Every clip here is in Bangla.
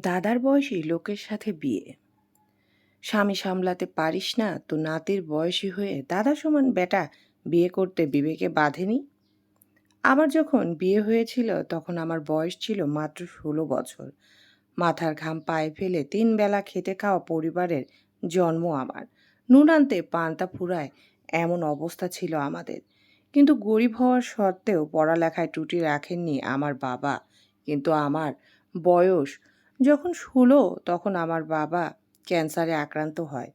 দাদার বয়সী লোকের সাথে বিয়ে। স্বামী সামলাতে পারিস না, তো নাতির বয়সী হয়ে দাদা সমান বেটা বিয়ে করতে বিবেকে বাঁধেনি? আমার যখন বিয়ে হয়েছিল, তখন আমার বয়স ছিল মাত্র ষোলো বছর। মাথার ঘাম পায়ে ফেলে তিন বেলা খেতে খাওয়া পরিবারের জন্ম আমার। নুন আনতে পান্তা ফুরায় এমন অবস্থা ছিল আমাদের। কিন্তু গরিব হওয়ার সত্ত্বেও পড়ালেখায় টুটি রাখেননি আমার বাবা। কিন্তু আমার বয়স যখন ষোলো তখন আমার বাবা ক্যান্সারে আক্রান্ত হয়।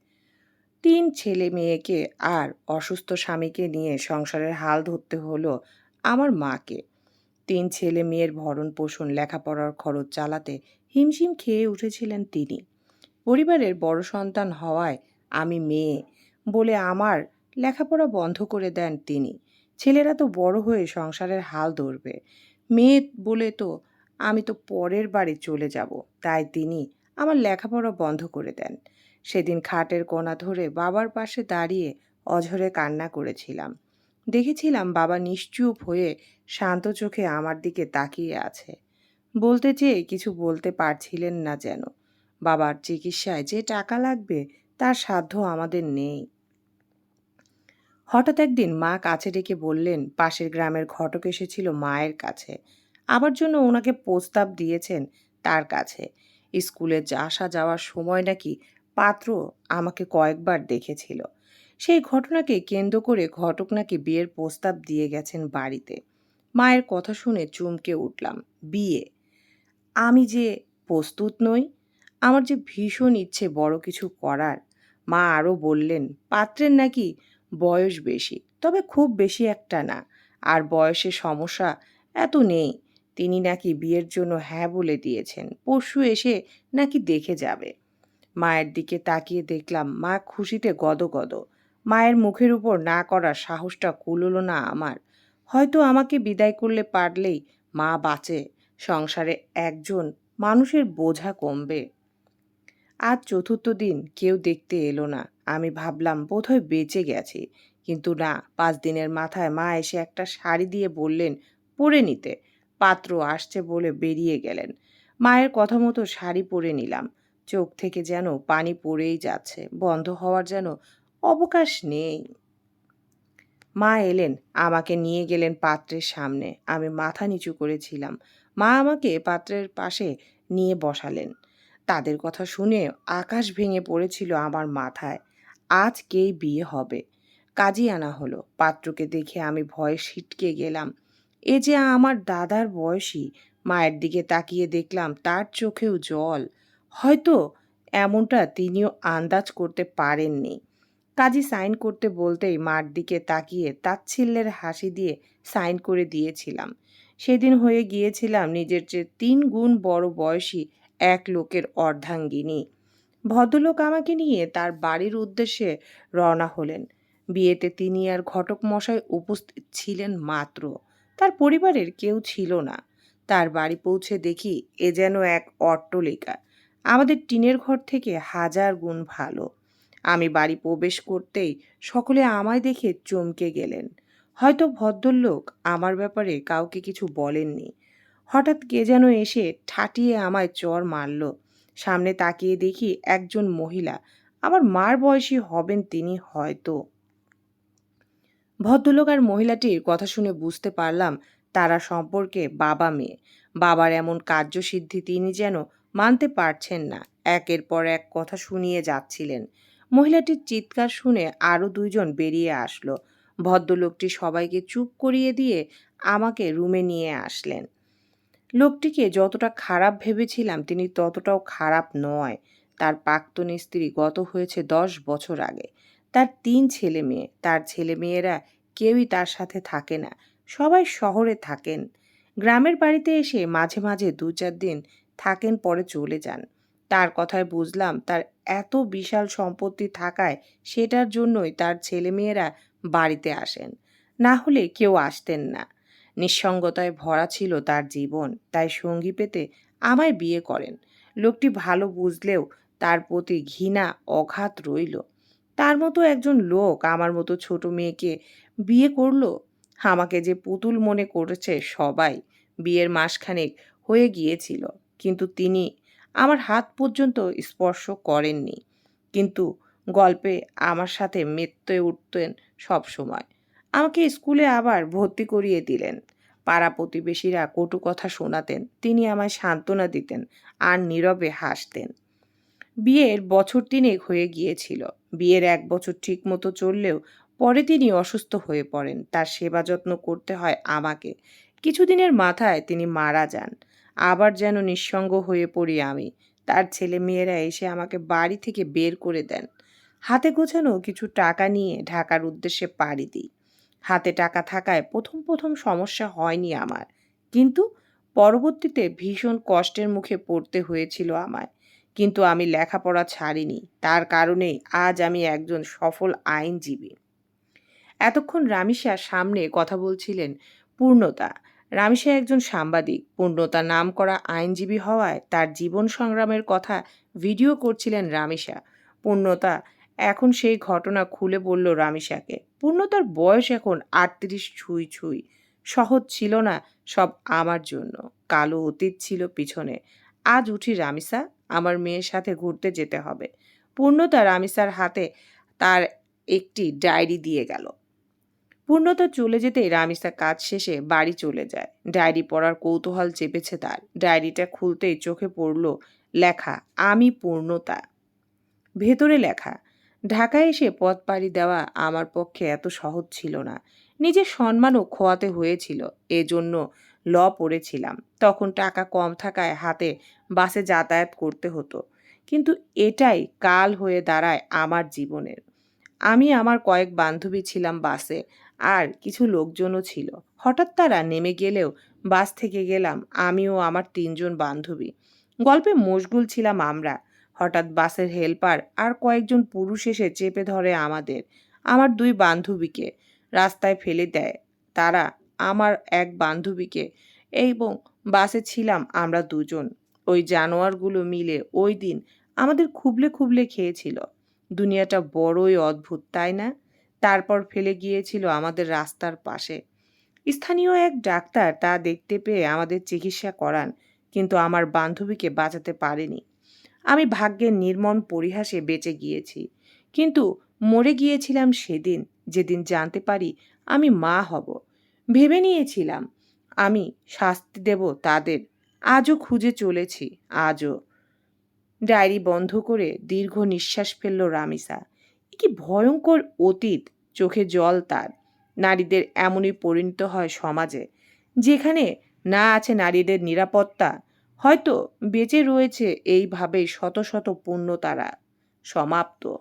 তিন ছেলে মেয়েকে আর অসুস্থ স্বামীকে নিয়ে সংসারের হাল ধরতে হলো আমার মাকে। তিন ছেলে মেয়ের ভরণ পোষণ, লেখাপড়ার খরচ চালাতে হিমশিম খেয়ে উঠেছিলেন তিনি। পরিবারের বড় সন্তান হওয়ায় আমি মেয়ে বলে আমার লেখাপড়া বন্ধ করে দেন তিনি। ছেলেরা তো বড় হয়ে সংসারের হাল ধরবে। মেয়ে বলে তো আমি তো পরের বাড়ি চলে যাব। তাই তিনি আমার লেখাপড়া বন্ধ করে দেন। সেদিন খাটের কোণা ধরে বাবার পাশে দাঁড়িয়ে অঝরে কান্না করেছিলাম। দেখেছিলাম বাবা নিশ্চুপ হয়ে শান্ত চোখে আমার দিকে তাকিয়ে আছে। বলতে চেয়ে কিছু বলতে পারছিলেন না যেন। বাবার চিকিৎসায় যে টাকা লাগবে, তার সাধ্য আমাদের নেই। হঠাৎ একদিন মা কাছে ডেকে বললেন, পাশের গ্রামের ঘটক এসেছিল মায়ের কাছে। আবার জন্য ওনাকে প্রস্তাব দিয়েছেন তার কাছে। স্কুলে আসা যাওয়ার সময় নাকি পাত্র আমাকে কয়েকবার দেখেছিল। সেই ঘটনাকে কেন্দ্র করে ঘটক নাকি বিয়ের প্রস্তাব দিয়ে গেছেন বাড়িতে। মায়ের কথা শুনে চমকে উঠলাম, বিয়ে। আমি যে প্রস্তুত নই, আমার যে ভীষণ ইচ্ছে বড় কিছু করার, মা আরও বললেন, পাত্রের নাকি বয়স বেশি, তবে খুব বেশি একটা না, আর বয়সে সমস্যা এত নেই। তিনি নাকি বিয়ের জন্য হ্যাঁ বলে দিয়েছেন। পরশু এসে নাকি দেখে যাবে। মায়ের দিকে তাকিয়ে দেখলাম মা খুশিতে গদগদ। মায়ের মুখের উপর না করার সাহসটা কুললো না আমার। হয়তো আমাকে বিদায় করলে পারলেই মা বাঁচে, সংসারে একজন মানুষের বোঝা কমবে। আজ চতুর্থ দিন, কেউ দেখতে এলো না। আমি ভাবলাম, বোধহয় বেঁচে গেছি। কিন্তু না, পাঁচ দিনের মাথায় মা এসে একটা শাড়ি দিয়ে বললেন, পরে নিতে। পাত্র আসছে বলে বেরিয়ে গেলেন। মায়ের কথা মতো শাড়ি পরে নিলাম। চোখ থেকে যেন পানি পড়েই যাচ্ছে, বন্ধ হওয়ার যেন অবকাশ নেই। মা এলেন, আমাকে নিয়ে গেলেন পাত্রের সামনে। আমি মাথা নিচু করেছিলাম। মা আমাকে পাত্রের পাশে নিয়ে বসালেন। তাদের কথা শুনে আকাশ ভেঙে পড়েছিল আমার মাথায়। আজ কেই বিয়ে হবে? কাজী আনা হলো। পাত্রকে দেখে আমি ভয়ে ছিটকে গেলাম। এ যে আমার দাদার বয়সী, মায়ের দিকে তাকিয়ে দেখলাম তার চোখেও জল। হয়তো এমনটা তিনিও আন্দাজ করতে পারেননি। কাজী সাইন করতে বলতেই মার দিকে তাকিয়ে তাচ্ছিল্যের হাসি দিয়ে সাইন করে দিয়েছিলাম। সেদিন হয়ে গিয়েছিলাম নিজের চেয়ে তিন গুণ বড় বয়সী এক লোকের অর্ধাঙ্গিনী। ভদ্রলোক আমাকে নিয়ে তার বাড়ির উদ্দেশ্যে রওনা হলেন। বিয়েতে তিনি আর ঘটক মশাই উপস্থিত ছিলেন মাত্র। তার পরিবারের কেউ ছিল না। তার বাড়ি পৌঁছে দেখি এ যেন এক অট্টলিকা। আমাদের টিনের ঘর থেকে হাজার গুণ ভালো। আমি বাড়ি প্রবেশ করতেই সকলে আমায় দেখে চমকে গেলেন। হয়তো ভদ্রলোক আমার ব্যাপারে কাউকে কিছু বলেননি। হঠাৎ কে যেন এসে ঠাটিয়ে আমায় চর মারল। সামনে তাকিয়ে দেখি একজন মহিলা। আমার মার বয়সী হবেন তিনি হয়তো। ভদ্রলোক আর মহিলাটির কথা শুনে বুঝতে পারলাম তারা সম্পর্কে বাবা মেয়ে। বাবার এমন কার্যসিদ্ধি তিনি যেন মানতে পারছেন না। একের পর এক কথা শুনিয়ে যাচ্ছিলেন। মহিলাটির চিৎকার শুনে আরও দুইজন বেরিয়ে আসলো। ভদ্রলোকটি সবাইকে চুপ করিয়ে দিয়ে আমাকে রুমে নিয়ে আসলেন। লোকটিকে যতটা খারাপ ভেবেছিলাম তিনি ততটাও খারাপ নয়। তার প্রাক্তন স্ত্রী গত হয়েছে দশ বছর আগে। তার তিন ছেলে মেয়ে। তার ছেলে মেয়েরা কেউই তার সাথে থাকে না। সবাই শহরে থাকেন। গ্রামের বাড়িতে এসে মাঝে মাঝে দু চার দিন থাকেন পরে চলে যান। তার কথায় বুঝলাম তার এত বিশাল সম্পত্তি থাকায় সেটার জন্যই তার ছেলেমেয়েরা বাড়িতে আসেন। না হলে কেউ আসতেন না। নিঃসঙ্গতায় ভরা ছিল তার জীবন, তাই সঙ্গী পেতে আমায় বিয়ে করেন। লোকটি ভালো বুঝলেও তার প্রতি ঘৃণা, অঘাত রইল। তার মতো একজন লোক আমার মতো ছোট মেয়েকে বিয়ে করল? আমাকে যে পুতুল মনে করেছে সবাই বিয়ের মাসখানেক হয়ে গিয়েছিল, কিন্তু তিনি আমার হাত পর্যন্ত স্পর্শ করেননি। কিন্তু গল্পে আমার সাথে মেতে উঠতেন সব সময় আমাকে স্কুলে আবার ভর্তি করিয়ে দিলেন। পাড়া প্রতিবেশীরা কটু কথা শোনাতেন, তিনি আমায় সান্ত্বনা দিতেন আর নীরবে হাসতেন। বিয়ের বছর তিনেক হয়ে গিয়েছিল। বিয়ের এক বছর ঠিক মতো চললেও পরে তিনি অসুস্থ হয়ে পড়েন। তার সেবা যত্ন করতে হয় আমাকে। কিছুদিনের মাথায় তিনি মারা যান। আবার যেন নিঃসঙ্গ হয়ে পড়ি আমি। তার ছেলে মেয়েরা এসে আমাকে বাড়ি থেকে বের করে দেন। হাতে গোছানো কিছু টাকা নিয়ে ঢাকার উদ্দেশ্যে পাড়ি দিই। হাতে টাকা থাকায় প্রথম প্রথম সমস্যা হয়নি আমার। কিন্তু পরবর্তীতে ভীষণ কষ্টের মুখে পড়তে হয়েছিল আমায়। কিন্তু আমি লেখাপড়া ছাড়িনি। তার কারণেই আজ আমি একজন সফল আইনজীবী। এতক্ষণ রামিসা সামনে কথা বলছিলেন পূর্ণতা। রামিসা একজন সাংবাদিক। পূর্ণতা নাম করা আইনজীবী হওয়ায় তার জীবন সংগ্রামের কথা ভিডিও করছিলেন রামিসা। পূর্ণতা এখন সেই ঘটনা খুলে বলল রামিসাকে। পূর্ণতার বয়স এখন আটত্রিশ ছুঁই ছুঁই। সহজ ছিল না সব আমার জন্য। কালো অতীত ছিল পিছনে। আজ উঠি রামিসা আমার মেয়ের সাথে ঘুরতে যেতে হবে। পূর্ণতা রামিসার হাতে তার একটি ডায়েরি দিয়ে গেল। পূর্ণতা চলে যেতেই রামিসা কাজ শেষে বাড়ি চলে যায়। ডায়েরি পড়ার কৌতূহল চেপেছে তার। ডায়েরিটা খুলতেই চোখে পড়ল লেখা, আমি পূর্ণতা। ভেতরে লেখা, ঢাকায় এসে পথ পাড়ি দেওয়া আমার পক্ষে এত সহজ ছিল না। নিজের সম্মানও খোয়াতে হয়েছিল। এজন্য ল পড়েছিলাম। তখন টাকা কম থাকায় হাতে বাসে যাতায়াত করতে হতো। কিন্তু এটাই কাল হয়ে দাঁড়ায় আমার জীবনের। আমি আমার কয়েক বান্ধবী ছিলাম বাসে, আর কিছু লোকজনও ছিল। হঠাৎ তারা নেমে গেলেও বাস থেকে গেলাম আমিও আমার তিনজন বান্ধবী। গল্পে মশগুল ছিলাম আমরা। হঠাৎ বাসের হেল্পার আর কয়েকজন পুরুষ এসে চেপে ধরে আমাদের। আমার দুই বান্ধবীকে রাস্তায় ফেলে দেয়। তারা আমার এক বান্ধবীকে। এবং বাসে ছিলাম আমরা দুজন। ওই জানোয়ারগুলো মিলে ওই দিন আমাদের খুবলে খুবলে খেয়েছিল। দুনিয়াটা বড়ই অদ্ভুত, তাই না? তারপর ফেলে গিয়েছিল আমাদের রাস্তার পাশে। স্থানীয় এক ডাক্তার তা দেখতে পেয়ে আমাদের চিকিৎসা করান, কিন্তু আমার বান্ধবীকে বাঁচাতে পারেনি। আমি ভাগ্যের নির্মম পরিহাসে বেঁচে গিয়েছি। কিন্তু মরে গিয়েছিলাম সেদিন। যেদিন জানতে পারি আমি মা হব। ভেবে নিয়েছিলাম। আমি শাস্তি দেব তাদের। আজও খুঁজে চলেছি, আজও। ডায়েরি বন্ধ করে দীর্ঘ নিঃশ্বাস ফেলল রামিসা। কি ভয়ঙ্কর অতীত, চোখে জল তার। নারীদের এমনই পরিণত হয় সমাজে, যেখানে না আছে নারীদের নিরাপত্তা। হয়তো বেঁচে রয়েছে এইভাবেই শত শত পূর্ণ তারা। সমাপ্ত।